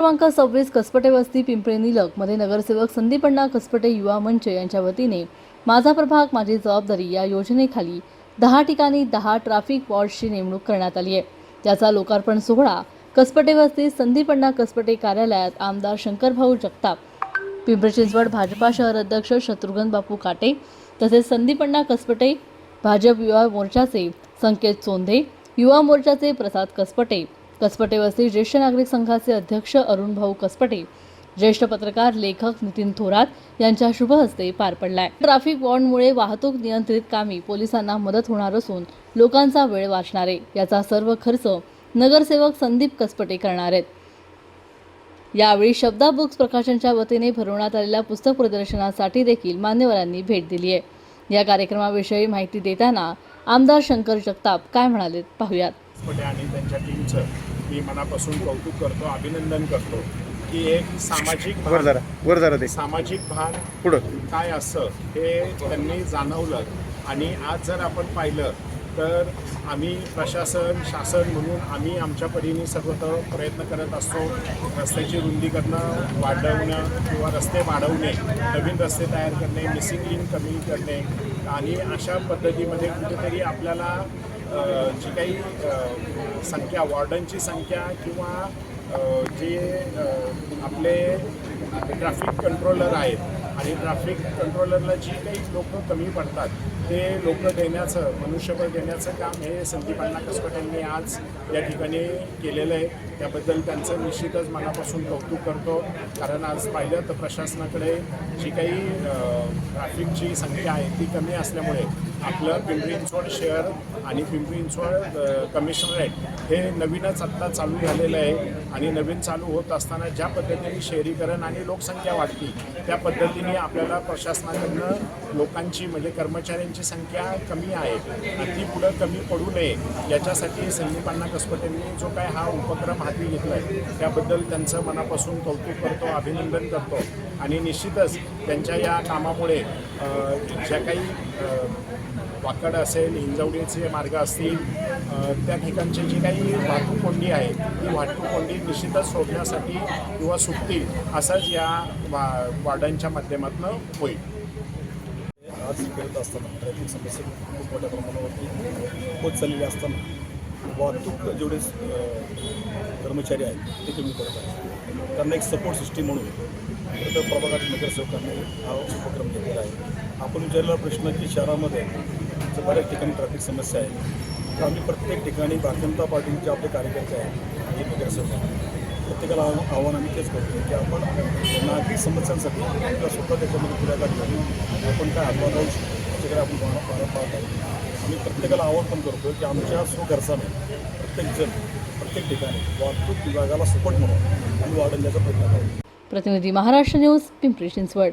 क्रमांक सव्वीस कसपटे वस्ती पिंपळे निलकमध्ये नगरसेवक संदीपण्णा कसपटे युवा मंच यांच्या वतीने माझा प्रभाग माझी जबाबदारी या योजनेखाली दहा ठिकाणी दहा ट्रॅफिक वॉर्डची नेमणूक करण्यात आली आहे. त्याचा लोकार्पण सोहळा कसपटे वस्ती संदीपण्णा कसपटे कार्यालयात आमदार शंकरभाऊ जगताप पिंपरी चिंचवड भाजपा शहर अध्यक्ष शत्रुघ्न बापू काटे तसेच संदीपण्णा कसपटे भाजप युवा मोर्चाचे संकेत चोंधे युवा मोर्चाचे प्रसाद कसपटे कसपटे वस्ती ज्येष्ठ नागरिक संघाचे अध्यक्ष अरुण भाऊ कसपटे ज्येष्ठ पत्रकार लेखक नितीन थोरात यांच्या शुभ हस्ते पार पडलाय. ट्रॅफिक वॉर्डमुळे वाहतूक नियंत्रित कामी पोलिसांना मदत होणार असून लोकांचा वेळ वाचणार आहे याचा सर्व खर्च नगरसेवक संदीप कसपटे करणार आहेत. यावेळी शब्दा बुक्स प्रकाशनच्या वतीने भरवण्यात आलेल्या पुस्तक प्रदर्शनासाठी देखील मान्यवरांनी भेट दिली आहे या कार्यक्रमाविषयी माहिती देताना आमदार शंकर जगताप काय म्हणाले पाहुयात. आणि त्यांच्या टीमचं मी मनापासून कौतुक करतो अभिनंदन करतो की एक सामाजिक वर भान जरा वर जरा ते सामाजिक भान पुढं. काय असतं हे त्यांनी जाणवलं आणि आज जर आपण पाहिलं तर आम्ही प्रशासन शासन म्हणून आम्ही आमच्या परीने सर्वत्र प्रयत्न करत असतो रस्त्याची रुंदी करणं वाढवणं किंवा रस्ते वाढवणे नवीन रस्ते तयार करणे मिसिंग लिंक कमी करणे आणि अशा पद्धतीमध्ये कुठेतरी आपल्याला जी काही संख्या वॉर्डनची संख्या किंवा जे आपले ट्रॅफिक कंट्रोलर आहेत आणि ट्रॅफिक कंट्रोलरला जी काही लोक कमी पडतात ते लोक देण्याचं मनुष्यबळ देण्याचं काम हे संदीप अण्णा कसपटेंनी आज या ठिकाणी केलेलं आहे. त्याबद्दल त्यांचं निश्चितच मनापासून कौतुक करतो. कारण आज पाहिलं तर प्रशासनाकडे जी काही ट्रॅफिकची संख्या आहे ती कमी असल्यामुळे आपलं पिंपरी चिंचवड शहर आणि पिंपरी चिंचवड कमिशनरेट हे नवीनच आत्ता चालू झालेलं आहे. आणि नवीन चालू होत असताना ज्या पद्धतीने शहरीकरण आणि लोकसंख्या वाढती त्या पद्धतीने आपल्याला प्रशासनाकडनं लोकांची म्हणजे कर्मचाऱ्यांची संख्या कमी आहे. आणि ती पुढं कमी पडू नये याच्यासाठी संदीपांना कसपटेंनी जो काय हा उपक्रम हाती घेतला आहे त्याबद्दल त्यांचं मनापासून कौतुक करतो अभिनंदन करतो. आणि निश्चितच त्यांच्या या कामामुळे ज्या काही वाकड असेल हिंजवडीचे मार्ग असतील त्या ठिकाणची जी काही वाहतूक कोंडी आहे ती वाहतूक कोंडी निश्चितच सोडण्यासाठी किंवा सुटतील असंच या वा वार्डांच्या माध्यमातून होईल. आज करत असताना ट्रॅफिक समस्या खूप मोठ्या प्रमाणावरती होत चाललेली असताना वाहतूक जेवढे कर्मचारी आहेत ते कमी करत आहेत. त्यांना एक सपोर्ट सिस्टीम म्हणून तर प्रभागात नगरसेवकांनी हा उपक्रम घेतलेला आहे. आपण विचारलेला प्रश्न की शहरामध्ये बऱ्याच ठिकाणी ट्रॅफिक समस्या आहे तर आम्ही प्रत्येक ठिकाणी भारतीय जनता पार्टीचे आपले कार्यकर्ते आहेत आणि नगरसेवक प्रत्येकाला आव्हान आम्ही तेच करतो की आपण नागरिक समस्यांसाठी स्वतः त्याच्यामध्ये पुढाकार घेऊन आपण काय हातभार राहू शकतो. वगैरे आपण पाहणं पाहणं पाहत आहोत आम्ही प्रत्येकाला आव्हान पण करतो की आमच्या स्वखर्चाने प्रत्येकजण प्रत्येक ठिकाणी वाहतूक विभागाला सपोर्ट म्हणून आम्ही वाढवण्याचा प्रयत्न करतो प्रतिनिधी महाराष्ट्र न्यूज पिंपरी चिंचवड.